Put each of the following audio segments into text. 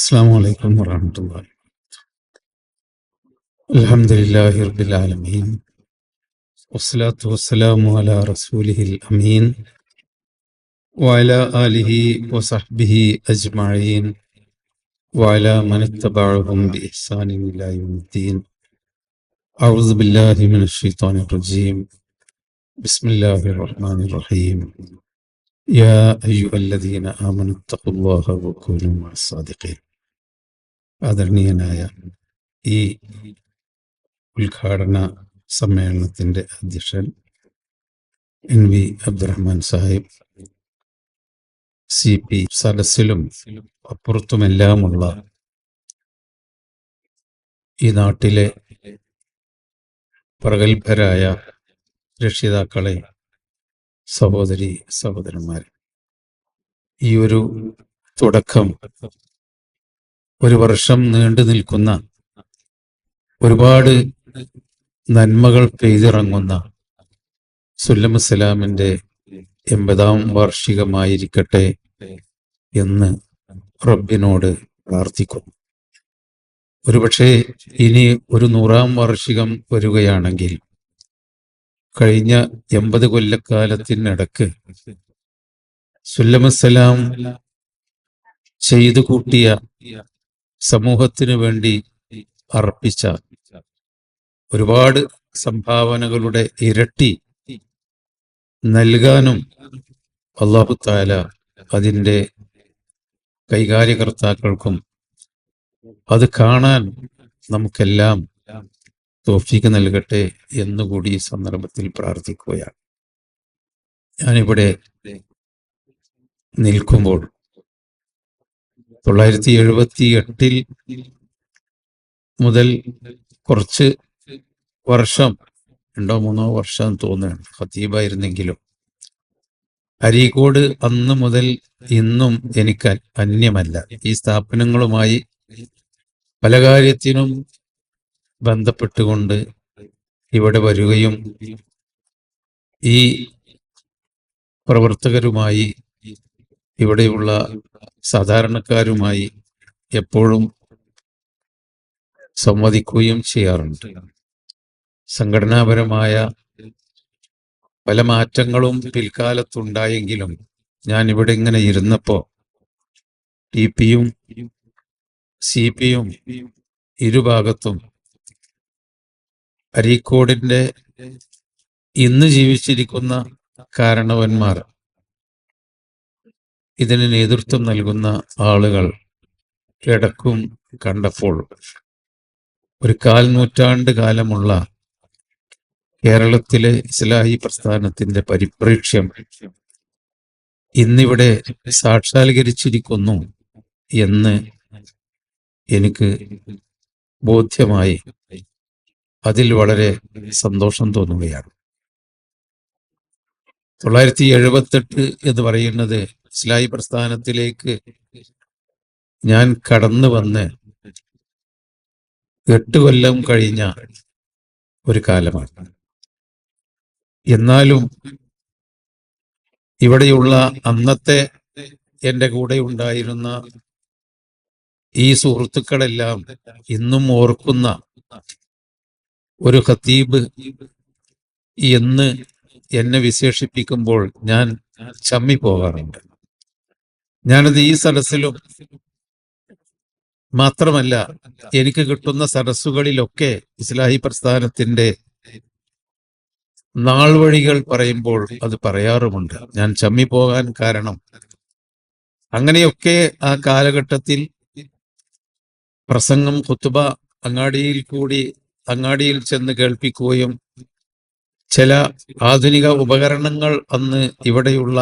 السلام عليكم ورحمة الله الحمد لله رب العالمين والصلاة والسلام على رسوله الأمين وعلى آله وصحبه أجمعين وعلى من اتبعهم بإحسان إلى يوم الدين. أعوذ بالله من الشيطان الرجيم. بسم الله الرحمن الرحيم. يا أيها الذين آمنوا اتقوا الله وكونوا مع الصادقين. ആദരണീയനായ ഈ ഉദ്ഘാടന സമ്മേളനത്തിന്റെ അധ്യക്ഷൻ N V Abdurahman Sahib C P സദസ്സിലും അപ്പുറത്തുമെല്ലാമുള്ള ഈ നാട്ടിലെ പ്രഗത്ഭരായ രക്ഷിതാക്കളെ സഹോദരി സഹോദരന്മാരെ ഈ ഒരു തുടക്കം ഒരു വർഷം നീണ്ടു നിൽക്കുന്ന ഒരുപാട് നന്മകൾ പെയ്തിറങ്ങുന്ന സുല്ലമുസലാമിന്റെ എൺപതാം വാർഷികമായിരിക്കട്ടെ എന്ന് റബ്ബിനോട് പ്രാർത്ഥിക്കുന്നു. ഒരുപക്ഷെ ഇനി ഒരു നൂറാം വാർഷികം വരികയാണെങ്കിൽ കഴിഞ്ഞ എൺപത് കൊല്ലക്കാലത്തിനിടക്ക് സുല്ലമുസലാം ചെയ്തു കൂട്ടിയ സമൂഹത്തിനു വേണ്ടി അർപ്പിച്ച ഒരുപാട് സംഭാവനകളുടെ ഇരട്ടി നൽകാനും അള്ളാഹു താല അതിന്റെ കൈകാര്യകർത്താക്കൾക്കും അത് കാണാൻ നമുക്കെല്ലാം തോഫിക്ക് നൽകട്ടെ എന്നുകൂടി ഈ സന്ദർഭത്തിൽ പ്രാർത്ഥിക്കുകയാണ്. ഞാനിവിടെ നിൽക്കുമ്പോൾ തൊള്ളായിരത്തി എഴുപത്തി എട്ടിൽ മുതൽ കുറച്ച് വർഷം രണ്ടോ മൂന്നോ വർഷം തോന്നുകയാണ്. ഖത്തീബായിരുന്നെങ്കിലും. അരീക്കോട് അന്ന് മുതൽ ഇന്നും എനിക്ക് അന്യമല്ല. ഈ സ്ഥാപനങ്ങളുമായി പല കാര്യത്തിനും ബന്ധപ്പെട്ടുകൊണ്ട് ഇവിടെ വരികയും ഈ പ്രവർത്തകരുമായി ഇവിടെയുള്ള സാധാരണക്കാരുമായി എപ്പോഴും സംവദിക്കുകയും ചെയ്യാറുണ്ട്. സംഘടനാപരമായ പല മാറ്റങ്ങളും പിൽക്കാലത്തുണ്ടായെങ്കിലും ഞാൻ ഇവിടെ ഇങ്ങനെ ഇരുന്നപ്പോ ടി പിയും സി പിയും ഇരുഭാഗത്തും അരീക്കോടിന്റെ ഇന്ന് ജീവിച്ചിരിക്കുന്ന കാരണവന്മാർ ഇതിന് നേതൃത്വം നൽകുന്ന ആളുകൾ കിടക്കും കണ്ടപ്പോൾ ഒരു കാൽ നൂറ്റാണ്ട് കാലമുള്ള കേരളത്തിലെ ഇസ്ലാഹി പ്രസ്ഥാനത്തിന്റെ പരിപ്രേക്ഷ്യം ഇന്നിവിടെ സാക്ഷാത്കരിച്ചിരിക്കുന്നു എന്ന് എനിക്ക് ബോധ്യമായി. അതിൽ വളരെ സന്തോഷം തോന്നുകയാണ്. തൊള്ളായിരത്തി എഴുപത്തെട്ട് എന്ന് പറയുന്നത് ഇസ്ലാഹി പ്രസ്ഥാനത്തിലേക്ക് ഞാൻ കടന്നു വന്ന് എട്ട് കൊല്ലം കഴിഞ്ഞ ഒരു കാലമാണ്. എന്നാലും ഇവിടെയുള്ള അന്നത്തെ എന്റെ കൂടെ ഉണ്ടായിരുന്ന ഈ സുഹൃത്തുക്കളെല്ലാം ഇന്നും ഓർക്കുന്ന ഒരു ഖത്തീബ് എന്ന് എന്നെ വിശേഷിപ്പിക്കുമ്പോൾ ഞാൻ ചമ്മി പോകാറുണ്ട് ഞാനത് ഈ സദസ്സിലും മാത്രമല്ല എനിക്ക് കിട്ടുന്ന സദസ്സുകളിലൊക്കെ ഇസ്ലാഹി പ്രസ്ഥാനത്തിന്റെ നാൾ വഴികൾ പറയുമ്പോൾ അത് പറയാറുമുണ്ട്. ഞാൻ ചമ്മി പോകാൻ കാരണം. അങ്ങനെയൊക്കെ ആ കാലഘട്ടത്തിൽ പ്രസംഗം കുത്തുബ അങ്ങാടിയിൽ കൂടി അങ്ങാടിയിൽ ചെന്ന് കേൾപ്പിക്കുകയും ചില ആധുനിക ഉപകരണങ്ങൾ അന്ന് ഇവിടെയുള്ള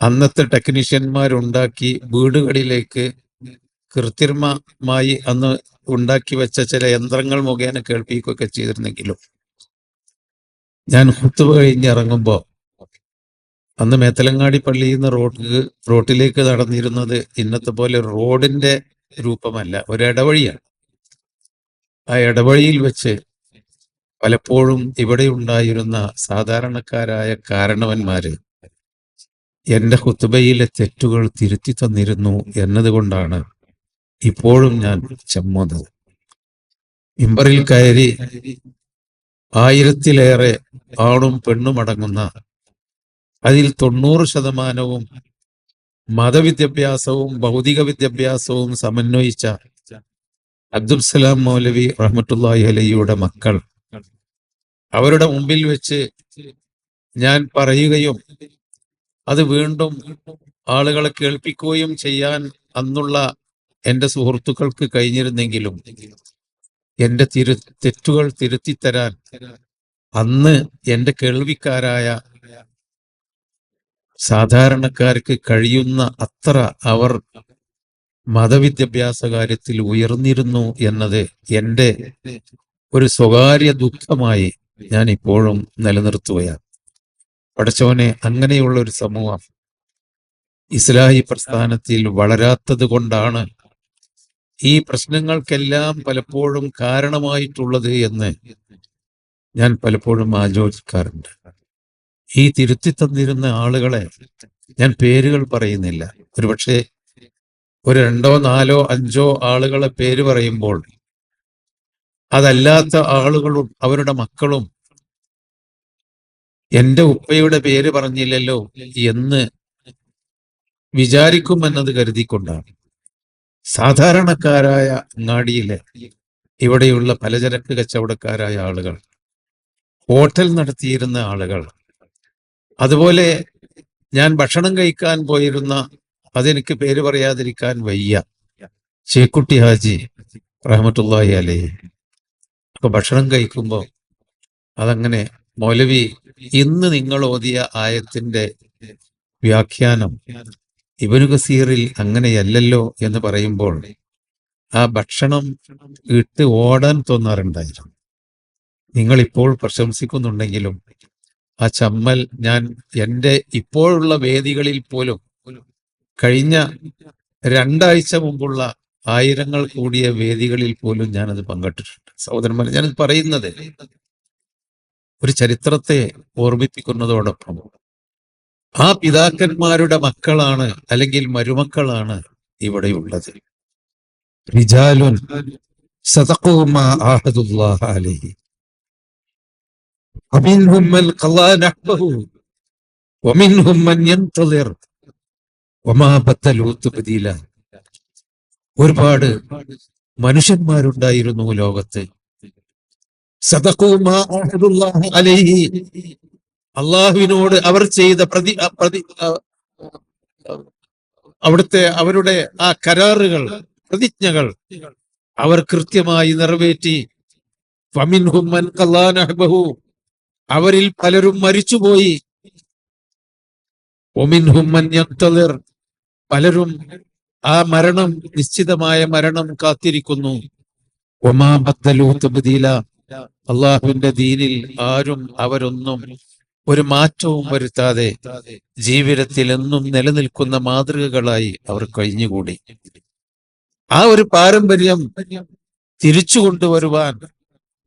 അന്നത്തെ ടെക്നീഷ്യന്മാരുണ്ടാക്കി വീടുകളിലേക്ക് കൃത്രിമമായി അന്ന് ഉണ്ടാക്കി വെച്ച ചില യന്ത്രങ്ങൾ മുഖേന കേൾപ്പിക്കുകയൊക്കെ ചെയ്തിരുന്നെങ്കിലും. ഞാൻ ഹുത്തുബ കഴിഞ്ഞിറങ്ങുമ്പോൾ അന്ന് മേത്തലങ്ങാടി പള്ളിയിൽ നിന്ന് റോഡ് റോട്ടിലേക്ക് നടന്നിരുന്നത് ഇന്നത്തെ പോലെ റോഡിന്റെ രൂപമല്ല ഒരു ഇടവഴിയാണ് ആ ഇടവഴിയിൽ വെച്ച് പലപ്പോഴും ഇവിടെ ഉണ്ടായിരുന്ന സാധാരണക്കാരായ കാരണവന്മാര് എന്റെ ഹുത്തുബയിലെ തെറ്റുകൾ തിരുത്തി തന്നിരുന്നു എന്നതുകൊണ്ടാണ് ഇപ്പോഴും ഞാൻ ചമ്മുന്നത്. മിമ്പറിൽ കയറി ആയിരത്തിലേറെ ആണും പെണ്ണും അടങ്ങുന്ന അതിൽ തൊണ്ണൂറ് ശതമാനവും മതവിദ്യാഭ്യാസവും ഭൗതിക വിദ്യാഭ്യാസവും സമന്വയിച്ച അബ്ദുൽസലാം മൗലവി റഹ്മത്തുല്ലാഹി അലയ്യുടെ മക്കൾ. അവരുടെ മുമ്പിൽ വെച്ച് ഞാൻ പറയുകയും അത് വീണ്ടും ആളുകളെ കേൾപ്പിക്കുകയും ചെയ്യാൻ അന്നുള്ള എന്റെ സുഹൃത്തുക്കൾക്ക് കഴിഞ്ഞിരുന്നെങ്കിലും എന്റെ തിരു തെറ്റുകൾ തിരുത്തിത്തരാൻ അന്ന് എന്റെ കേൾവിക്കാരായ സാധാരണക്കാർക്ക് കഴിയുന്ന അത്ര അവർ മതവിദ്യാഭ്യാസ കാര്യത്തിൽ ഉയർന്നിരുന്നു എന്നത് എന്റെ ഒരു സ്വകാര്യ ദുഃഖമായി ഞാൻ ഇപ്പോഴും നിലനിർത്തുകയാണ്. പടച്ചവനെ അങ്ങനെയുള്ള ഒരു സമൂഹം ഇസ്ലാഹി പ്രസ്ഥാനത്തിൽ വളരാത്തത് കൊണ്ടാണ് ഈ പ്രശ്നങ്ങൾക്കെല്ലാം പലപ്പോഴും കാരണമായിട്ടുള്ളത് എന്ന് ഞാൻ പലപ്പോഴും ആലോചിക്കാറുണ്ട്. ഈ തിരുത്തി തന്നിരുന്ന ആളുകളെ ഞാൻ പേരുകൾ പറയുന്നില്ല. ഒരുപക്ഷെ ഒരു രണ്ടോ നാലോ അഞ്ചോ ആളുകളെ പേര് പറയുമ്പോൾ അതല്ലാത്ത ആളുകളും അവരുടെ മക്കളും എന്റെ ഉപ്പയുടെ പേര് പറഞ്ഞില്ലല്ലോ എന്ന് വിചാരിക്കുമെന്നത് കരുതിക്കൊണ്ടാണ്. സാധാരണക്കാരായ അങ്ങാടിയിലെ ഇവിടെയുള്ള പലചരക്ക് കച്ചവടക്കാരായ ആളുകൾ ഹോട്ടൽ നടത്തിയിരുന്ന ആളുകൾ അതുപോലെ ഞാൻ ഭക്ഷണം കഴിക്കാൻ പോയിരുന്ന അതെനിക്ക് പേര് പറയാതിരിക്കാൻ വയ്യ ചേക്കുട്ടി ഹാജി റഹമത്തുള്ളാഹി അലേ അപ്പൊ ഭക്ഷണം കഴിക്കുമ്പോൾ അതങ്ങനെ മൗലവി ഇന്ന് നിങ്ങൾ ഓതിയ ആയത്തിന്റെ വ്യാഖ്യാനം ഇബനു കസീറിൽ അങ്ങനെയല്ലല്ലോ എന്ന് പറയുമ്പോൾ ആ ഭക്ഷണം ഇട്ട് ഓടാൻ തോന്നാറുണ്ടായിരുന്നു. നിങ്ങൾ ഇപ്പോൾ പ്രശംസിക്കുന്നുണ്ടെങ്കിലും ആ ചമ്മൽ ഞാൻ എന്റെ ഇപ്പോഴുള്ള വേദികളിൽ പോലും കഴിഞ്ഞ രണ്ടാഴ്ച മുമ്പുള്ള ആയിരങ്ങൾ കൂടിയ വേദികളിൽ പോലും ഞാനത് പങ്കിട്ടിട്ടുണ്ട്. സഹോദരന്മാർ ഞാനത് പറയുന്നത് ഒരു ചരിത്രത്തെ ഓർമ്മിപ്പിക്കുന്നതോടൊപ്പം ആ പിതാക്കന്മാരുടെ മക്കളാണ് അല്ലെങ്കിൽ മരുമക്കളാണ് ഇവിടെയുള്ളത് റിജാലുൻ സദഖൂ മാ ആഹദുല്ലാഹ അലൈഹി ومنهم من قضى نحبه ومنهم من ينتظر وما بدلوا تبديلا ഒരുപാട് മനുഷ്യന്മാരുണ്ടായിരുന്നു ലോകത്ത് സദഖൂ മാ ആഹദുല്ലാഹ അലൈഹി അള്ളാഹുവിനോട് അവർ ചെയ്ത പ്രതി പ്രതി അവിടുത്തെ അവരുടെ ആ കരാറുകൾ പ്രതിജ്ഞകൾ അവർ കൃത്യമായി നിറവേറ്റി. അവരിൽ പലരും മരിച്ചുപോയി. പലരും ആ മരണം നിശ്ചിതമായ മരണം കാത്തിരിക്കുന്നു ഒമാ ബദ്ദലൂ. അള്ളാഹുവിന്റെ ദീനിൽ ആരും അവരൊന്നും ഒരു മാറ്റവും വരുത്താതെ ജീവിതത്തിൽ എന്നും നിലനിൽക്കുന്ന മാതൃകകളായി അവർ കഴിഞ്ഞുകൂടി. ആ ഒരു പാരമ്പര്യം തിരിച്ചു കൊണ്ടുവരുവാൻ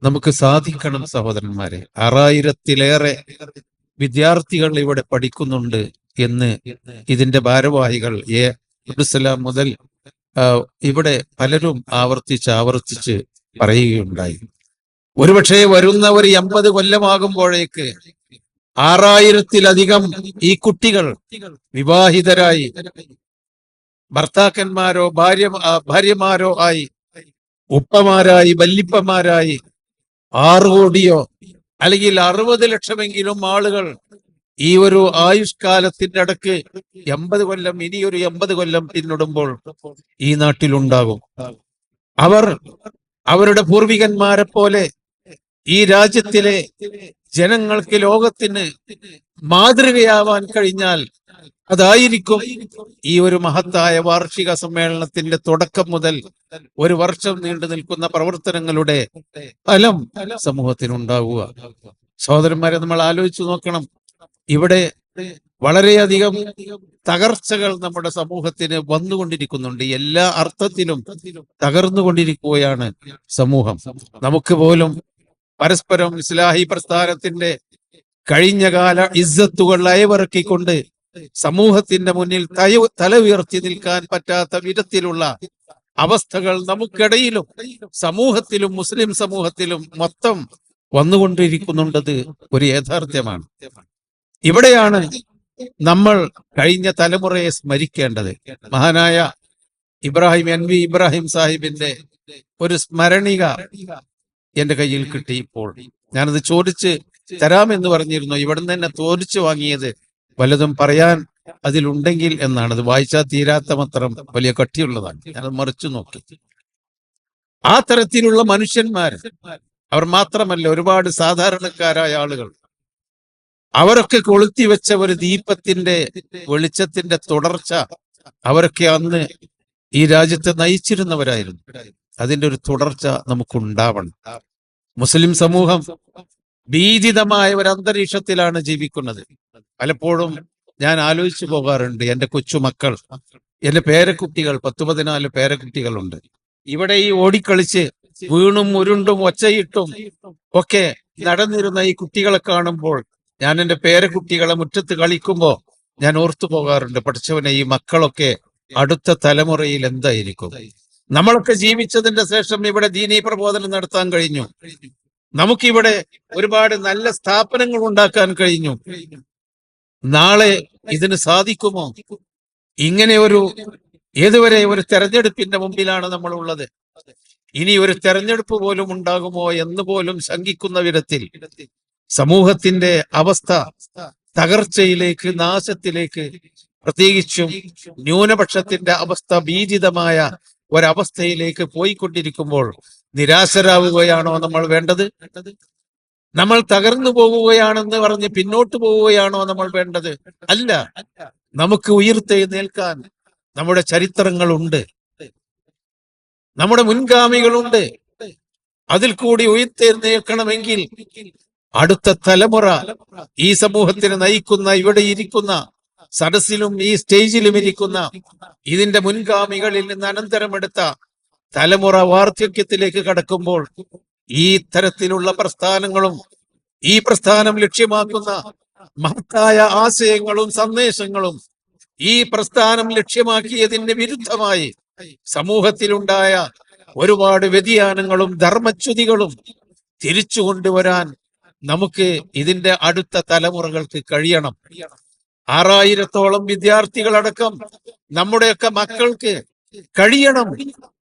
നമുക്ക് സാധിക്കണം സഹോദരന്മാരെ. ആറായിരത്തിലേറെ വിദ്യാർത്ഥികൾ ഇവിടെ പഠിക്കുന്നുണ്ട് എന്ന് ഇതിന്റെ ഭാരവാഹികൾ എ അബ്ദുസലാം മുതൽ ഇവിടെ പലരും ആവർത്തിച്ച് ആവർത്തിച്ച് പറയുകയുണ്ടായി. ഒരുപക്ഷെ വരുന്ന ഒരു എൺപത് കൊല്ലമാകുമ്പോഴേക്ക് ആറായിരത്തിലധികം ഈ കുട്ടികൾ വിവാഹിതരായി. ഭർത്താക്കന്മാരോ ഭാര്യ ഭാര്യമാരോ ആയി ഉപ്പമാരായി വല്ലിപ്പമാരായി ആറ് കോടിയോ അല്ലെങ്കിൽ അറുപത് ലക്ഷമെങ്കിലും ആളുകൾ ഈ ഒരു ആയുഷ്കാലത്തിന്റെ അടക്ക് എൺപത് കൊല്ലം ഇനിയൊരു എൺപത് കൊല്ലം പിന്നിടുമ്പോൾ ഈ നാട്ടിലുണ്ടാകും. അവർ അവരുടെ പൂർവികന്മാരെ പോലെ ഈ രാജ്യത്തിലെ ജനങ്ങൾക്ക് ലോകത്തിന് മാതൃകയാവാൻ കഴിഞ്ഞാൽ അതായിരിക്കും ഈ ഒരു മഹത്തായ വാർഷിക സമ്മേളനത്തിന്റെ തുടക്കം മുതൽ ഒരു വർഷം നീണ്ടു നിൽക്കുന്ന പ്രവർത്തനങ്ങളുടെ ഫലം സമൂഹത്തിനുണ്ടാവുക. സഹോദരന്മാരെ നമ്മൾ ആലോചിച്ചു നോക്കണം. ഇവിടെ വളരെയധികം തകർച്ചകൾ നമ്മുടെ സമൂഹത്തിന് വന്നുകൊണ്ടിരിക്കുന്നുണ്ട്. എല്ലാ അർത്ഥത്തിലും തകർന്നുകൊണ്ടിരിക്കുകയാണ് സമൂഹം. നമുക്ക് പോലും പരസ്പരം ഇസ്ലാഹി പ്രസ്ഥാനത്തിന്റെ കഴിഞ്ഞകാല ഇസ്സത്തുകൾ അയവിറക്കിക്കൊണ്ട് സമൂഹത്തിന്റെ മുന്നിൽ തയ തല ഉയർത്തി നിൽക്കാൻ പറ്റാത്ത വിധത്തിലുള്ള അവസ്ഥകൾ നമുക്കിടയിലും സമൂഹത്തിലും മുസ്ലിം സമൂഹത്തിലും മൊത്തം വന്നുകൊണ്ടിരിക്കുന്നുണ്ടത് ഒരു യാഥാർത്ഥ്യമാണ്. ഇവിടെയാണ് നമ്മൾ കഴിഞ്ഞ തലമുറയെ സ്മരിക്കേണ്ടത്. മഹാനായ ഇബ്രാഹിം എൻ വി ഇബ്രാഹിം സാഹിബിന്റെ ഒരു സ്മരണിക എന്റെ കയ്യിൽ കിട്ടി ഇപ്പോൾ. ഞാനത് ചോദിച്ച് തരാമെന്ന് പറഞ്ഞിരുന്നു. ഇവിടെ നിന്ന് തന്നെ തോരിച്ചു വാങ്ങിയത് വല്ലതും പറയാൻ അതിലുണ്ടെങ്കിൽ എന്നാണ്. അത് വായിച്ചാൽ തീരാത്ത മാത്രം വലിയ കട്ടിയുള്ളതാണ്. ഞാനത് മറിച്ചു നോക്കി. ആ തരത്തിലുള്ള മനുഷ്യന്മാർ അവർ മാത്രമല്ല ഒരുപാട് സാധാരണക്കാരായ ആളുകൾ. അവരൊക്കെ കൊളുത്തി വെച്ച ഒരു ദീപത്തിന്റെ വെളിച്ചത്തിന്റെ തുടർച്ച അവരൊക്കെ അന്ന് ഈ രാജ്യത്തെ നയിച്ചിരുന്നവരായിരുന്നു. അതിന്റെ ഒരു തുടർച്ച നമുക്കുണ്ടാവണം. മുസ്ലിം സമൂഹം ഭീതിതമായ ഒരു അന്തരീക്ഷത്തിലാണ് ജീവിക്കുന്നത്. പലപ്പോഴും ഞാൻ ആലോചിച്ചു പോകാറുണ്ട് എന്റെ കൊച്ചുമക്കൾ എന്റെ പേരക്കുട്ടികൾ പത്ത് പതിനാല് പേരക്കുട്ടികളുണ്ട്. ഇവിടെ ഈ ഓടിക്കളിച്ച് വീണും ഉരുണ്ടും ഒച്ചയിട്ടും ഒക്കെ നടന്നിരുന്ന ഈ കുട്ടികളെ കാണുമ്പോൾ ഞാൻ എന്റെ പേരക്കുട്ടികളെ മുറ്റത്ത് കളിക്കുമ്പോൾ ഞാൻ ഓർത്തു പോകാറുണ്ട് പഠിച്ചവനെ ഈ മക്കളൊക്കെ അടുത്ത തലമുറയിൽ എന്തായിരിക്കും? നമ്മളൊക്കെ ജീവിച്ചതിന്റെ ശേഷം ഇവിടെ ദീനീ പ്രബോധനം നടത്താൻ കഴിഞ്ഞു. നമുക്കിവിടെ ഒരുപാട് നല്ല സ്ഥാപനങ്ങൾ ഉണ്ടാക്കാൻ കഴിഞ്ഞു. നാളെ ഇതിന് സാധിക്കുമോ? ഇങ്ങനെ ഒരു ഏതുവരെ ഒരു തെരഞ്ഞെടുപ്പിന്റെ മുമ്പിലാണ് നമ്മൾ ഉള്ളത് ഇനി ഒരു തെരഞ്ഞെടുപ്പ് പോലും ഉണ്ടാകുമോ എന്ന് പോലും ശങ്കിക്കുന്ന വിധത്തിൽ സമൂഹത്തിന്റെ അവസ്ഥ തകർച്ചയിലേക്ക് നാശത്തിലേക്ക് പ്രത്യേകിച്ചും ന്യൂനപക്ഷത്തിന്റെ അവസ്ഥ ഭീതിതമായ ഒരവസ്ഥയിലേക്ക് പോയിക്കൊണ്ടിരിക്കുമ്പോൾ നിരാശരാവുകയാണോ നമ്മൾ വേണ്ടത്? നമ്മൾ തകർന്നു പോവുകയാണെന്ന് പറഞ്ഞ് പിന്നോട്ട് പോവുകയാണോ നമ്മൾ വേണ്ടത്? അല്ല. നമുക്ക് ഉയർത്തെഴുന്നേൽക്കാൻ നമ്മുടെ ചരിത്രങ്ങളുണ്ട്. നമ്മുടെ മുൻഗാമികളുണ്ട്. അതിൽ കൂടി ഉയർത്തെഴുന്നേൽക്കണമെങ്കിൽ അടുത്ത തലമുറ ഈ സമൂഹത്തിന് നയിക്കുന്ന ഇവിടെ ഇരിക്കുന്ന സദസ്സിലും ഈ സ്റ്റേജിലും ഇരിക്കുന്ന ഇതിന്റെ മുൻഗാമികളിൽ നിന്ന് അനന്തരമെടുത്ത തലമുറ വാർദ്ധക്യത്തിലേക്ക് കടക്കുമ്പോൾ ഈ തരത്തിലുള്ള പ്രസ്ഥാനങ്ങളും ഈ പ്രസ്ഥാനം ലക്ഷ്യമാക്കുന്ന മഹത്തായ ആശയങ്ങളും സന്ദേശങ്ങളും ഈ പ്രസ്ഥാനം ലക്ഷ്യമാക്കിയതിന് വിരുദ്ധമായി സമൂഹത്തിലുണ്ടായ ഒരുപാട് വ്യതിയാനങ്ങളും ധർമ്മച്യുതികളും തിരിച്ചു കൊണ്ടുവരാൻ നമുക്ക് ഇതിന്റെ അടുത്ത തലമുറകൾക്ക് കഴിയണം. ആറായിരത്തോളം വിദ്യാർത്ഥികളടക്കം നമ്മുടെയൊക്കെ മക്കൾക്ക് കഴിയണം.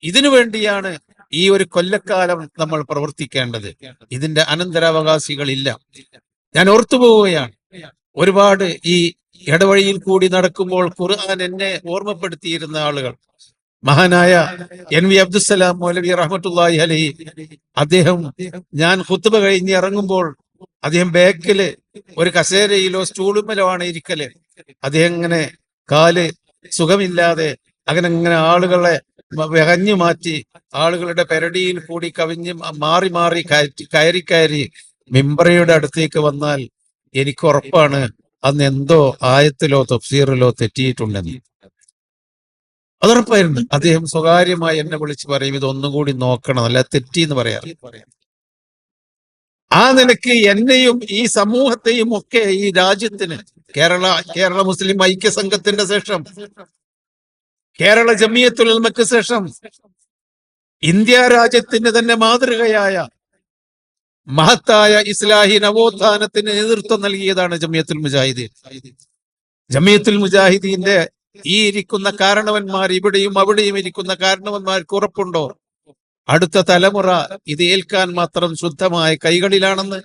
ഇതിനു വേണ്ടിയാണ് ഈ ഒരു കൊല്ലക്കാലം നമ്മൾ പ്രവർത്തിക്കേണ്ടത്. ഇതിന്റെ അനന്തരാവകാശികളില്ല. ഞാൻ ഓർത്തുപോവുകയാണ്. ഒരുപാട് ഈ ഇടവഴിയിൽ കൂടി നടക്കുമ്പോൾ ഖുർആൻ എന്നെ ഓർമ്മപ്പെടുത്തിയിരുന്ന ആളുകൾ. മഹാനായ എൻ വി അബ്ദുസലാം മൗലവി റഹ്മത്തുള്ളാഹി അലൈഹി. അദ്ദേഹം ഞാൻ കുത്തുബ കഴിഞ്ഞ് ഇറങ്ങുമ്പോൾ അദ്ദേഹം ബാക്കിൽ ഒരു കസേരയിലോ സ്റ്റൂളുമലോ ആണ് ഇരിക്കൽ. അദ്ദേഹം ഇങ്ങനെ കാൽ സുഖമില്ലാതെ അങ്ങനെ ഇങ്ങനെ ആളുകളെ മ- മാറ്റി ആളുകളുടെ പെരടിയിൽ കൂടി കവിഞ്ഞ് മാറി മാറി കയറി കയറി മിംബറയുടെ അടുത്തേക്ക് വന്നാൽ എനിക്ക് ഉറപ്പാണ് അന്ന് എന്തോ ആയത്തിലോ തഫ്സീറിലോ തെറ്റിയിട്ടുണ്ടെന്ന്. അതുറപ്പായിരുന്നു അദ്ദേഹം സ്വകാര്യമായി എന്നെ വിളിച്ച് പറയും ഇതൊന്നും കൂടി നോക്കണം. അല്ല തെറ്റി എന്ന് പറയാം ആ നിലയ്ക്ക് എന്നെയും ഈ സമൂഹത്തെയും ഒക്കെ ഈ രാജ്യത്തിന് കേരള കേരള മുസ്ലിം ഐക്യ സംഘത്തിന്റെ ശേഷം കേരള ജമിയത്തുലമയ്ക്ക് ശേഷം ഇന്ത്യ രാജ്യത്തിന് തന്നെ മാതൃകയായ മഹത്തായ ഇസ്ലാഹി നവോത്ഥാനത്തിന് നേതൃത്വം നൽകിയതാണ് ജമിയത്തുൽ മുജാഹിദീൻ. ജമിയത്തുൽ മുജാഹിദീന്റെ ഈ ഇരിക്കുന്ന കാരണവന്മാർ ഇവിടെയും അവിടെയും ഇരിക്കുന്ന കാരണവന്മാർക്ക് ഉറപ്പുണ്ടോ? അടുത്ത തലമുറ ഇത് ഏൽക്കാൻ മാത്രം ശുദ്ധമായ കൈകളിലാണെന്ന്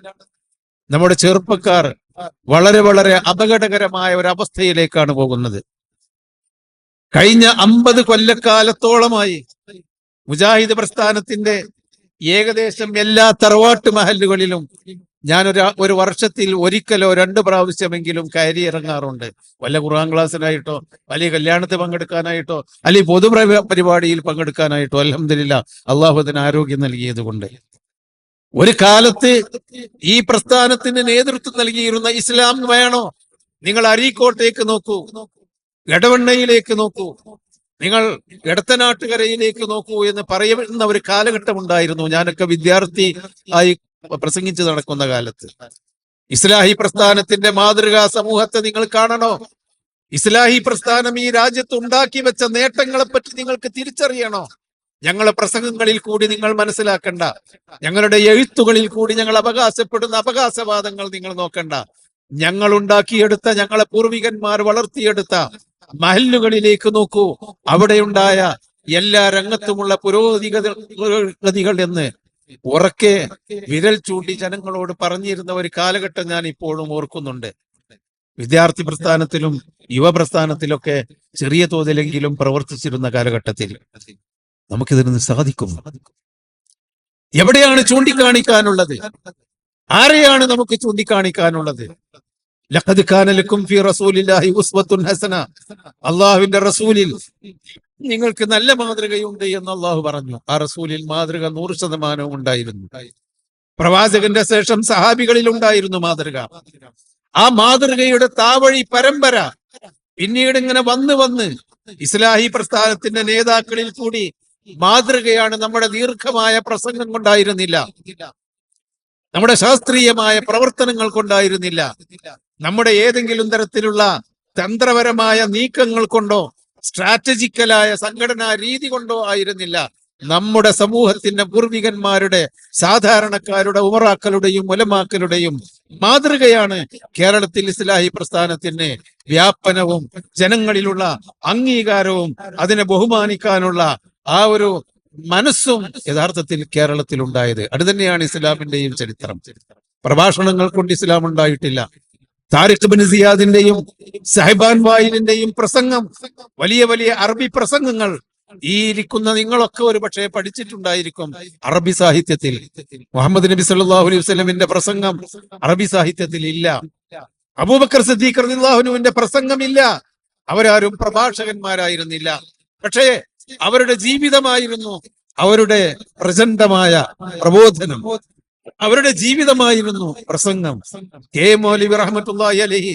നമ്മുടെ ചെറുപ്പക്കാർ വളരെ വളരെ അപകടകരമായ ഒരു അവസ്ഥയിലേക്കാണ് പോകുന്നത്. കഴിഞ്ഞ അമ്പത് കൊല്ലക്കാലത്തോളമായി മുജാഹിദ് പ്രസ്ഥാനത്തിന്റെ ഏകദേശം എല്ലാ തറവാട്ട് മഹലുകളിലും ഞാൻ ഒരു ഒരു വർഷത്തിൽ ഒരിക്കലോ രണ്ട് പ്രാവശ്യമെങ്കിലും കയറി ഇറങ്ങാറുണ്ട് വല്ല ഖുർആൻ ക്ലാസ്സിനായിട്ടോ വലിയ കല്യാണത്തിൽ പങ്കെടുക്കാനായിട്ടോ അല്ലെങ്കിൽ പൊതു പരിപാടിയിൽ പങ്കെടുക്കാനായിട്ടോ അലഹമില്ല അള്ളാഹുദിന് ആരോഗ്യം നൽകിയത് കൊണ്ട് ഒരു കാലത്ത് ഈ പ്രസ്ഥാനത്തിന് നേതൃത്വം നൽകിയിരുന്ന ഇസ്ലാം വേണോ? നിങ്ങൾ അരീക്കോട്ടേക്ക് നോക്കൂ എടവണ്ണയിലേക്ക് നോക്കൂ. നിങ്ങൾ എടത്തനാട്ടുകരയിലേക്ക് നോക്കൂ എന്ന് പറയുന്ന ഒരു കാലഘട്ടം ഉണ്ടായിരുന്നു ഞാനൊക്കെ വിദ്യാർത്ഥി ആയി പ്രസംഗിച്ച് നടക്കുന്ന കാലത്ത്. ഇസ്ലാഹി പ്രസ്ഥാനത്തിന്റെ മാതൃകാ സമൂഹത്തെ നിങ്ങൾ കാണണോ? ഇസ്ലാഹി പ്രസ്ഥാനം ഈ രാജ്യത്ത് ഉണ്ടാക്കി വെച്ച നേട്ടങ്ങളെ പറ്റി നിങ്ങൾക്ക് തിരിച്ചറിയണോ? ഞങ്ങളെ പ്രസംഗങ്ങളിൽ കൂടി നിങ്ങൾ മനസ്സിലാക്കണ്ട. ഞങ്ങളുടെ എഴുത്തുകളിൽ കൂടി ഞങ്ങൾ അവകാശപ്പെടുന്ന അവകാശവാദങ്ങൾ നിങ്ങൾ നോക്കണ്ട. ഞങ്ങൾ ഉണ്ടാക്കിയെടുത്ത ഞങ്ങളെ പൂർവികന്മാർ വളർത്തിയെടുത്ത മഹല്ലുകളിലേക്ക് നോക്കൂ. അവിടെയുണ്ടായ എല്ലാ രംഗത്തുമുള്ള പുരോഗതികൾ എന്ന് ഉറക്കെ വിരൽ ചൂണ്ടി ജനങ്ങളോട് പറഞ്ഞിരുന്ന ഒരു കാലഘട്ടം ഞാൻ ഇപ്പോഴും ഓർക്കുന്നുണ്ട്. വിദ്യാർത്ഥി പ്രസ്ഥാനത്തിലും യുവ പ്രസ്ഥാനത്തിലൊക്കെ ചെറിയ തോതിലെങ്കിലും പ്രവർത്തിച്ചിരുന്ന കാലഘട്ടത്തിൽ നമുക്കിതിന് സാധിക്കും. എവിടെയാണ് ചൂണ്ടിക്കാണിക്കാനുള്ളത്? ആരെയാണ് നമുക്ക് ചൂണ്ടിക്കാണിക്കാനുള്ളത്? ലഖദ് ഫി റസൂലില്ലാഹി ഉസ്വത്തുൻ ഹസന. അള്ളാഹുവിന്റെ റസൂലിൽ നിങ്ങൾക്ക് നല്ല മാതൃകയുണ്ട് എന്ന് അള്ളാഹു പറഞ്ഞു. ആ റസൂലിൽ മാതൃക നൂറ് ശതമാനവും ഉണ്ടായിരുന്നു. പ്രവാചകന്റെ ശേഷം സഹാബികളിൽ ഉണ്ടായിരുന്നു മാതൃക. ആ മാതൃകയുടെ താവഴി പരമ്പര പിന്നീട് ഇങ്ങനെ വന്ന് വന്ന് ഇസ്ലാഹി പ്രസ്ഥാനത്തിന്റെ നേതാക്കളിൽ കൂടി മാതൃകയാണ് നമ്മുടെ ദീർഘമായ പ്രസംഗം കൊണ്ടായിരുന്നില്ല. നമ്മുടെ ശാസ്ത്രീയമായ പ്രവർത്തനങ്ങൾ കൊണ്ടായിരുന്നില്ല. നമ്മുടെ ഏതെങ്കിലും തരത്തിലുള്ള തന്ത്രപരമായ നീക്കങ്ങൾ കൊണ്ടോ സ്ട്രാറ്റജിക്കലായ സംഘടനാ രീതി കൊണ്ടോ ആയിരുന്നില്ല. നമ്മുടെ സമൂഹത്തിന്റെ പൂർവികന്മാരുടെ സാധാരണക്കാരുടെ ഉമറാക്കളുടെയും ഒലമാക്കലുടെയും മാതൃകയാണ് കേരളത്തിൽ ഇസ്ലാഹി പ്രസ്ഥാനത്തിന് വ്യാപനവും ജനങ്ങളിലുള്ള അംഗീകാരവും അതിനെ ബഹുമാനിക്കാനുള്ള ആ ഒരു മനസ്സും യഥാർത്ഥത്തിൽ കേരളത്തിൽ ഉണ്ടായത് അത് തന്നെയാണ് ഇസ്ലാമിന്റെയും ചരിത്രം. പ്രഭാഷണങ്ങൾ കൊണ്ട് ഇസ്ലാം ഉണ്ടായിട്ടില്ല. താരിഖ് ബിൻ സിയാദിന്റെയും സഹിബാൻ വായിലിന്റെയും പ്രസംഗം വലിയ വലിയ അറബി പ്രസംഗങ്ങൾ ഈ ഇരിക്കുന്ന നിങ്ങളൊക്കെ ഒരു പക്ഷേ പഠിച്ചിട്ടുണ്ടായിരിക്കും അറബി സാഹിത്യത്തിൽ. മുഹമ്മദ് നബി സല്ലല്ലാഹു അലൈഹി വസല്ലമിന്റെ പ്രസംഗം അറബി സാഹിത്യത്തിൽ ഇല്ല. അബൂബക്കർ സിദ്ദീഖ് റളിയല്ലാഹുവിന്റെ പ്രസംഗമില്ല അവരാരും പ്രഭാഷകന്മാരായിരുന്നില്ല. പക്ഷേ അവരുടെ ജീവിതമായിരുന്നു അവരുടെ പ്രചണ്ഡമായ പ്രബോധനം. അവരുടെ ജീവിതമായിരുന്നു പ്രസംഗം. കെ മൗലവി റഹമത്തുല്ലാഹി അലൈഹി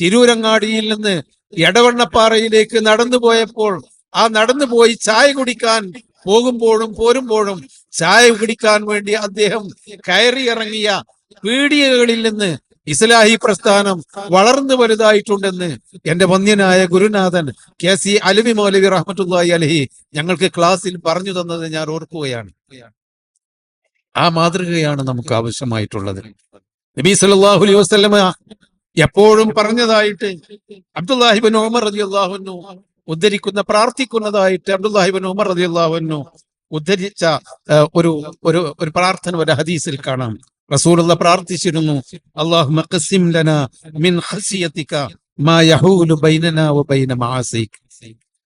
തിരൂരങ്ങാടിയിൽ നിന്ന് എടവണ്ണപ്പാറയിലേക്ക് നടന്നു പോയപ്പോൾ ആ നടന്നു പോയി ചായ കുടിക്കാൻ പോകുമ്പോഴും പോരുമ്പോഴും ചായ കുടിക്കാൻ വേണ്ടി അദ്ദേഹം കയറി ഇറങ്ങിയ പീഡികകളിൽ നിന്ന് ഇസ്ലാഹി പ്രസ്ഥാനം വളർന്നു വലുതായിട്ടുണ്ടെന്ന് എന്റെ വന്യനായ ഗുരുനാഥൻ കെ സി അലവി മൗലവി റഹ്മത്തുള്ളാഹി അലഹി ഞങ്ങൾക്ക് ക്ലാസ്സിൽ പറഞ്ഞു തന്നത് ഞാൻ ഓർക്കുകയാണ്. ആ മാതൃകയാണ് നമുക്ക് ആവശ്യമായിട്ടുള്ളത്. നബി സല്ലല്ലാഹു അലൈഹി വസല്ലമ എപ്പോഴും പറഞ്ഞതായിട്ട് അബ്ദുല്ലാഹിബിൻ ഉമർ അള്ളാഹുനു ഉദ്ധരിക്കുന്ന പ്രാർത്ഥിക്കുന്നതായിട്ട് അബ്ദുല്ലാഹിബിൻ ഉമർ അള്ളാഹുനു ഉദ്ധരിച്ച ഒരു ഒരു പ്രാർത്ഥന ഒരു ഹദീസിൽ കാണാം. റസൂലുള്ള പ്രാർത്ഥിച്ചിരുന്നു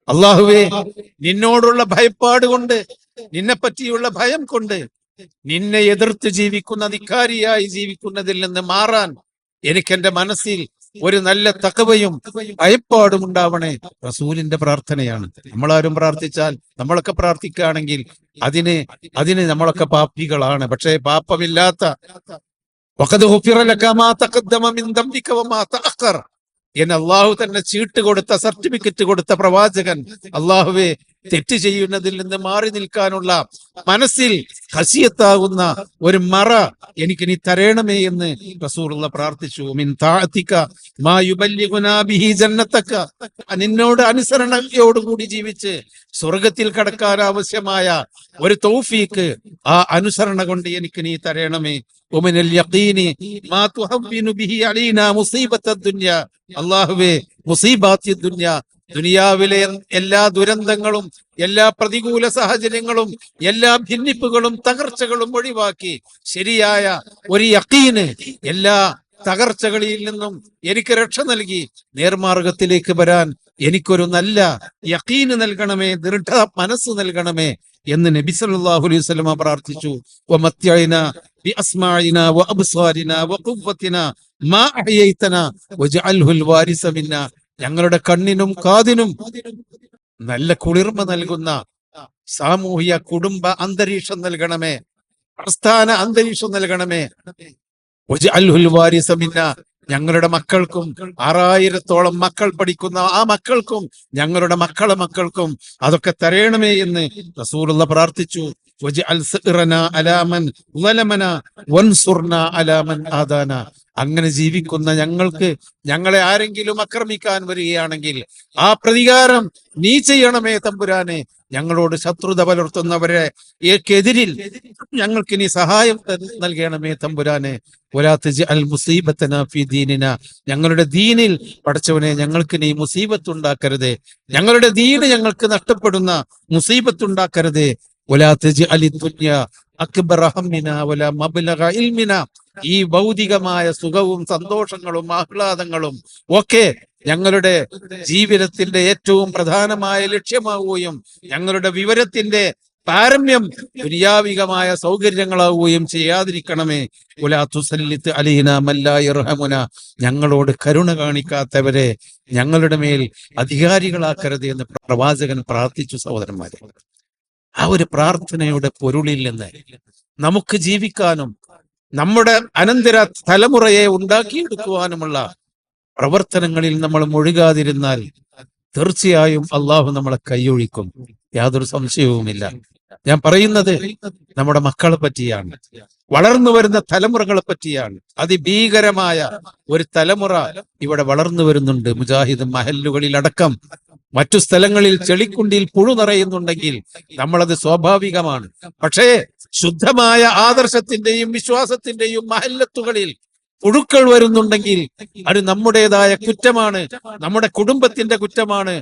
അള്ളാഹുവേ നിന്നോടുള്ള ഭയപ്പാട് കൊണ്ട് നിന്നെ പറ്റിയുള്ള ഭയം കൊണ്ട് നിന്നെ എതിർത്ത് ജീവിക്കുന്ന അധികാരിയായി ജീവിക്കുന്നതിൽ നിന്ന് മാറാൻ എനിക്ക് എന്റെ മനസ്സിൽ ഒരു നല്ല തകവയും ഭയപ്പാടും ഉണ്ടാവണേ റസൂലിന്റെ പ്രാർത്ഥനയാണ്. നമ്മളാരും പ്രാർത്ഥിച്ചാൽ നമ്മളൊക്കെ പ്രാർത്ഥിക്കുകയാണെങ്കിൽ അതിന് അതിന് നമ്മളൊക്കെ പാപ്പികളാണ് പക്ഷേ പാപ്പമില്ലാത്ത വഖദ് ഗുഫിറ ലക മാ തഖദ്ദമ മിൻ ദംബിക വമാ തഅഖർ എന്ന് അള്ളാഹു തന്നെ ചീട്ട് കൊടുത്ത സർട്ടിഫിക്കറ്റ് കൊടുത്ത പ്രവാചകൻ അള്ളാഹുവെ തെറ്റ് ചെയ്യുന്നതിൽ നിന്ന് മാറി നിൽക്കാനുള്ള മനസ്സിൽ ഹസിയത്താകുന്ന ഒരു മറ എനിക്ക് നീ തരേണമേ എന്ന് റസൂറുള്ള പ്രാർത്ഥിച്ചു. മിൻ താഴ്ത്തിക്ക മാ നിന്നോട് അനുസരണയോടുകൂടി ജീവിച്ച് സ്വർഗത്തിൽ കടക്കാൻ ആവശ്യമായ ഒരു തൗഫീക്ക് ആ അനുസരണ കൊണ്ട് എനിക്ക് നീ തരണമേ. ഉമിനൽ യഖീനി മാ തുഹവ്വിനു ബിഹി അലീനാ മുസീബത്ത ദുനിയ. അല്ലാഹുവേ മുസീബാത്തി ദുന്യ ദുനിയാവിലെ എല്ലാ ദുരന്തങ്ങളും എല്ലാ പ്രതികൂല സാഹചര്യങ്ങളും എല്ലാ ഭിന്നിപ്പുകളും തകർച്ചകളും ഒഴിവാക്കി ശരിയായ ഒരു യക്കീന് എല്ലാ തകർച്ചകളിൽ നിന്നും എനിക്ക് രക്ഷ നൽകി നേർമാർഗത്തിലേക്ക് വരാൻ എനിക്കൊരു നല്ല യക്കീന് നൽകണമേ ദൃഢ മനസ്സ് നൽകണമേ എന്ന് നബി സല്ലല്ലാഹു അലൈഹി വസല്ലമ പ്രാർത്ഥിച്ചു. മാ ഞങ്ങളുടെ കണ്ണിനും കാതിനും നല്ല കുളിർമ നൽകുന്ന സാമൂഹിക കുടുംബ അന്തരീക്ഷം നൽകണമേ. പ്രസ്ഥാന അന്തരീക്ഷം നൽകണമേ. വജഅൽഹുൽ വാരിസ മിന്ന. ഞങ്ങളുടെ മക്കൾക്കും ആറായിരത്തോളം മക്കൾ പഠിക്കുന്ന ആ മക്കൾക്കും ഞങ്ങളുടെ മക്കളെ മക്കൾക്കും അതൊക്കെ തരയണമേ എന്ന് റസൂലുള്ള പ്രാർത്ഥിച്ചു. അലാമൻ അലാ മൻ ളലമന വൻസുർന അലാ മൻ ആദാന. അങ്ങനെ ജീവിക്കുന്ന ഞങ്ങൾക്ക് ഞങ്ങളെ ആരെങ്കിലും ആക്രമിക്കാൻ വരികയാണെങ്കിൽ ആ പ്രതികാരം നീ ചെയ്യണമേ തമ്പുരാനെ. ഞങ്ങളോട് ശത്രുത പുലർത്തുന്നവരെ എതിരിൽ ഞങ്ങൾക്ക് ഇനി സഹായം നൽകണമേ തമ്പുരാനെ. ഒരാത്ത് അൽ മുസീബത്തന ഫി ദീനിന. ഞങ്ങളുടെ ദീനിൽ പഠിച്ചവനെ ഞങ്ങൾക്ക് നീ മുസീബത്ത് ഉണ്ടാക്കരുതേ ഞങ്ങളുടെ ദീന് ഞങ്ങൾക്ക് നഷ്ടപ്പെടുന്ന മുസീബത്ത് ഉണ്ടാക്കരുതേ ഈ ഭൗതികമായ സുഖവും സന്തോഷങ്ങളും ആഹ്ലാദങ്ങളും ഒക്കെ ഞങ്ങളുടെ ജീവിതത്തിന്റെ ഏറ്റവും പ്രധാനമായ ലക്ഷ്യമാവുകയും ഞങ്ങളുടെ വിവരത്തിന്റെ പാരമ്യം ദുര്യാവികമായ സൗകര്യങ്ങളാവുകയും ചെയ്യാതിരിക്കണമേ. ഉലാത്തുസല്ലിത്ത് അലീന മല്ലായിർഹമുന ഞങ്ങളോട് കരുണ കാണിക്കാത്തവരെ ഞങ്ങളുടെ മേൽ അധികാരികളാക്കരുത് എന്ന് പ്രവാചകൻ പ്രാർത്ഥിച്ചു സഹോദരന്മാരെ. ആ ഒരു പ്രാർത്ഥനയുടെ പൊരുളിൽ നിന്ന് നമുക്ക് ജീവിക്കാനും നമ്മുടെ അനന്തര തലമുറയെ ഉണ്ടാക്കിയെടുക്കുവാനുമുള്ള പ്രവർത്തനങ്ങളിൽ നമ്മൾ മുഴുകാതിരുന്നാൽ തീർച്ചയായും അള്ളാഹു നമ്മളെ കൈയൊഴിക്കും. യാതൊരു സംശയവുമില്ല. ഞാൻ പറയുന്നത് നമ്മുടെ മക്കളെ പറ്റിയാണ്. വളർന്നു വരുന്ന തലമുറകളെ പറ്റിയാണ്. അതിഭീകരമായ ഒരു തലമുറ ഇവിടെ വളർന്നു വരുന്നുണ്ട്. മുജാഹിദ് മഹല്ലുകളിൽ അടക്കം മറ്റു സ്ഥലങ്ങളിൽ ചെളിക്കുണ്ടിൽ പുഴു നിറയുന്നുണ്ടെങ്കിൽ നമ്മളത് സ്വാഭാവികമാണ്. പക്ഷേ ശുദ്ധമായ ആദർശത്തിന്റെയും വിശ്വാസത്തിന്റെയും മഹല്ലത്തുകളിൽ പുഴുക്കൾ വരുന്നുണ്ടെങ്കിൽ അത് നമ്മുടേതായ കുറ്റമാണ് നമ്മുടെ കുടുംബത്തിന്റെ കുറ്റമാണ്.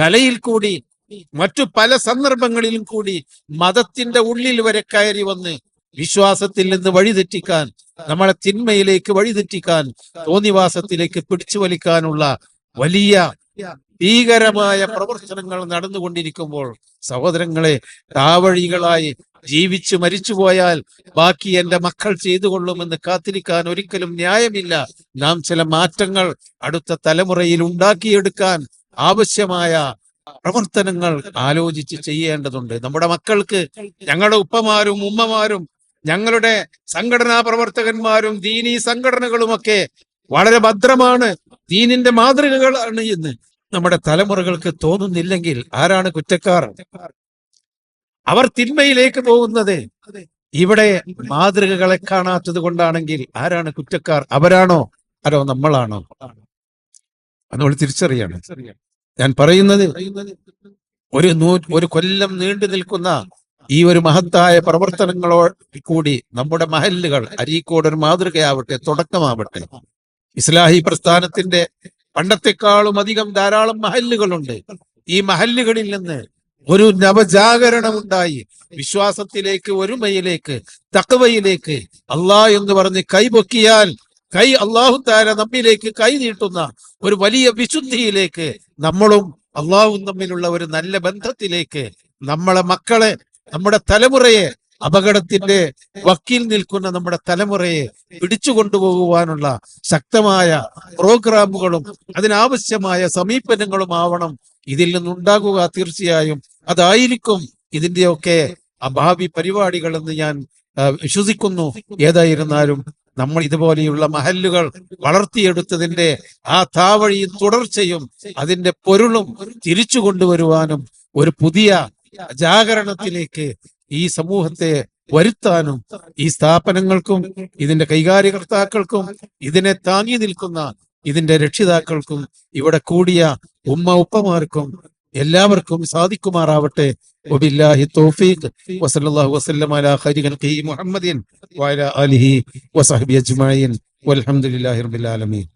കലയിൽ കൂടി മറ്റു പല സന്ദർഭങ്ങളിലും കൂടി മതത്തിന്റെ ഉള്ളിൽ വരെ കയറി വന്ന് വിശ്വാസത്തിൽ നിന്ന് വഴിതെറ്റിക്കാൻ നമ്മളെ തിന്മയിലേക്ക് വഴിതെറ്റിക്കാൻ തോന്നിവാസത്തിലേക്ക് പിടിച്ചു വലിക്കാനുള്ള വലിയ ഭീകരമായ പ്രവർത്തനങ്ങൾ നടന്നുകൊണ്ടിരിക്കുമ്പോൾ സഹോദരങ്ങളെ താവഴികളായി ജീവിച്ചു മരിച്ചുപോയാൽ ബാക്കി എന്റെ മക്കൾ ചെയ്തുകൊള്ളുമെന്ന് കാത്തിരിക്കാൻ ഒരിക്കലും ന്യായമില്ല. നാം ചില മാറ്റങ്ങൾ അടുത്ത തലമുറയിൽ ഉണ്ടാക്കിയെടുക്കാൻ ആവശ്യമായ പ്രവർത്തനങ്ങൾ ആലോചിച്ച് ചെയ്യേണ്ടതുണ്ട്. നമ്മുടെ മക്കൾക്ക് ഞങ്ങളുടെ ഉപ്പമാരും ഉമ്മമാരും ഞങ്ങളുടെ സംഘടനാ പ്രവർത്തകന്മാരും ദീനീ സംഘടനകളുമൊക്കെ വളരെ ഭദ്രമാണ്. ദീനിന്റെ മാതൃകകളാണ് എന്ന് നമ്മുടെ തലമുറകൾക്ക് തോന്നുന്നില്ലെങ്കിൽ ആരാണ് കുറ്റക്കാർ? അവർ തിന്മയിലേക്ക് പോകുന്നത് ഇവിടെ മാതൃകകളെ കാണാത്തത് കൊണ്ടാണെങ്കിൽ ആരാണ് കുറ്റക്കാർ? അവരാണോ? അതോ നമ്മളാണോ? നമ്മൾ തിരിച്ചറിയാണ്. ഞാൻ പറയുന്നത് ഒരു നൂ ഒരു കൊല്ലം നീണ്ടു നിൽക്കുന്ന ഈ ഒരു മഹത്തായ പ്രവർത്തനങ്ങളോ കൂടി നമ്മുടെ മഹല്ലുകൾ അരീക്കോട് ഒരു മാതൃകയാവട്ടെ തുടക്കമാവട്ടെ. ഇസ്ലാഹി പ്രസ്ഥാനത്തിന്റെ പണ്ടത്തെക്കാളും അധികം ധാരാളം മഹല്ലുകളുണ്ട്. ഈ മഹല്ലുകളിൽ നിന്ന് ഒരു നവജാഗരണം ഉണ്ടായി. വിശ്വാസത്തിലേക്ക് ഒരുമയിലേക്ക് തക്കവയിലേക്ക് അള്ളാ എന്ന് പറഞ്ഞ് കൈപൊക്കിയാൽ കൈ അള്ളാഹു താര നമ്മിലേക്ക് കൈ നീട്ടുന്ന ഒരു വലിയ വിശുദ്ധിയിലേക്ക് നമ്മളും അള്ളാഹും തമ്മിലുള്ള ഒരു നല്ല ബന്ധത്തിലേക്ക് നമ്മളെ മക്കളെ നമ്മുടെ തലമുറയെ അപകടത്തിന്റെ വക്കീൽ നിൽക്കുന്ന നമ്മുടെ തലമുറയെ പിടിച്ചു കൊണ്ടുപോകുവാനുള്ള ശക്തമായ പ്രോഗ്രാമുകളും അതിനാവശ്യമായ സമീപനങ്ങളും ആവണം. ഇതിൽ നിന്നുണ്ടാകുക തീർച്ചയായും അതായിരിക്കും ഇതിന്റെയൊക്കെ അഭാവി പരിപാടികളെന്ന് ഞാൻ വിശ്വസിക്കുന്നു. ഏതായിരുന്നാലും നമ്മൾ ഇതുപോലെയുള്ള മഹല്ലുകൾ വളർത്തിയെടുത്തതിന്റെ ആ താവഴിയും തുടർച്ചയും അതിന്റെ പൊരുളും തിരിച്ചു കൊണ്ടുവരുവാനും ഒരു പുതിയ ജാഗരണത്തിലേക്ക് ഈ സമൂഹത്തെ വരുത്താനും ഈ സ്ഥാപനങ്ങൾക്കും ഇതിന്റെ കൈകാര്യകർത്താക്കൾക്കും ഇതിനെ താങ്ങി നിൽക്കുന്ന ഇതിന്റെ രക്ഷിതാക്കൾക്കും ഇവിടെ കൂടിയ ഉമ്മ ഉപ്പമാർക്കും എല്ലാവർക്കും സാധിക്കുമാറാവട്ടെ. വബില്ലാഹി തൗഫീഖ്. വസല്ലല്ലാഹു വസല്ലമ അലാ ഖൈരി ഖൽഖി മുഹമ്മദിൻ വഅലാ ആലിഹി വസഹബി അജ്മഈൻ. വൽഹംദുലില്ലാഹി റബ്ബിൽ ആലമീൻ.